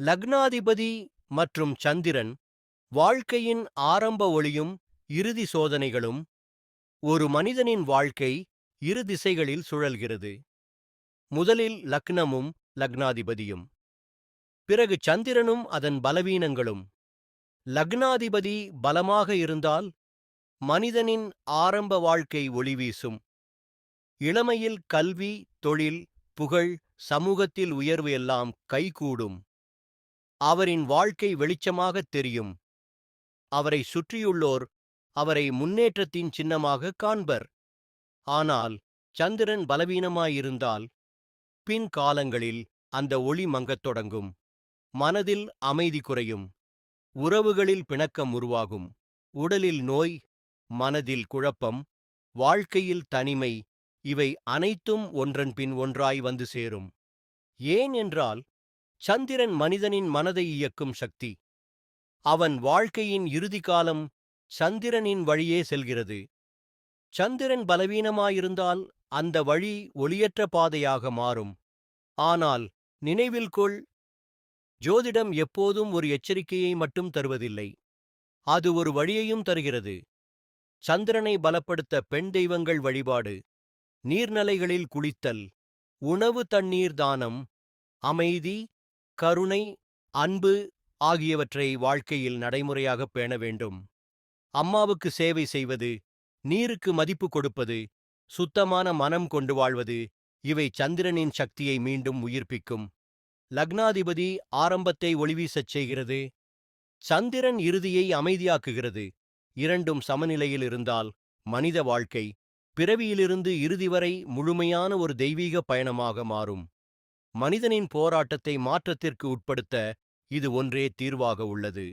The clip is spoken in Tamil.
லக்னாதிபதி மற்றும் சந்திரன் வாழ்க்கையின் ஆரம்ப ஒளியும் இறுதி சோதனைகளும் ஒரு மனிதனின் வாழ்க்கை இரு திசைகளில் சுழல்கிறது. முதலில் லக்னமும் லக்னாதிபதியும். பிறகு சந்திரனும் அதன் பலவீனங்களும். லக்னாதிபதி பலமாக இருந்தால் மனிதனின் ஆரம்ப வாழ்க்கை ஒளிவீசும் இளமையில் கல்வி தொழில் புகழ் சமூகத்தில் உயர்வு எல்லாம் கைகூடும். அவரின் வாழ்க்கை வெளிச்சமாகத் தெரியும். அவரை சுற்றியுள்ளோர் அவரை முன்னேற்றத்தின் சின்னமாக காண்பர். ஆனால் சந்திரன் பலவீனமாயிருந்தால் பின் காலங்களில் அந்த ஒளி மங்கத் தொடங்கும். மனதில் அமைதி குறையும். உறவுகளில் பிணக்கம் உருவாகும். உடலில் நோய் மனதில் குழப்பம் வாழ்க்கையில் தனிமை இவை அனைத்தும் ஒன்றன் பின் ஒன்றாய் வந்து சேரும். ஏன் என்றால் சந்திரன் மனிதனின் மனதை இயக்கும் சக்தி. அவன் வாழ்க்கையின் இறுதி காலம் சந்திரனின் வழியே செல்கிறது. சந்திரன் பலவீனமாயிருந்தால் அந்த வழி ஒளியற்ற பாதையாக மாறும். ஆனால் நினைவில் கொள் ஜோதிடம் எப்போதும் ஒரு எச்சரிக்கையை மட்டும் தருவதில்லை. அது ஒரு வழியையும் தருகிறது. சந்திரனை பலப்படுத்த பெண் தெய்வங்கள் வழிபாடு நீர்நிலைகளில் குளித்தல் உணவு தண்ணீர் தானம் அமைதி கருணை அன்பு ஆகியவற்றை வாழ்க்கையில் நடைமுறையாக பேண வேண்டும். அம்மாவுக்கு சேவை செய்வது நீருக்கு மதிப்பு கொடுப்பது சுத்தமான மனம் கொண்டு வாழ்வது இவை சந்திரனின் சக்தியை மீண்டும் உயிர்ப்பிக்கும். லக்னாதிபதி ஆரம்பத்தை ஒளிவீசச் செய்கிறது. சந்திரன் இறுதியை அமைதியாக்குகிறது. இரண்டும் சமநிலையில் இருந்தால் மனித வாழ்க்கை பிறவியிலிருந்து இறுதி வரை முழுமையான ஒரு தெய்வீக பயணமாக மாறும். மனிதனின் போராட்டத்தை மாற்றத்திற்கு உட்படுத்த இது ஒன்றே தீர்வாக உள்ளது.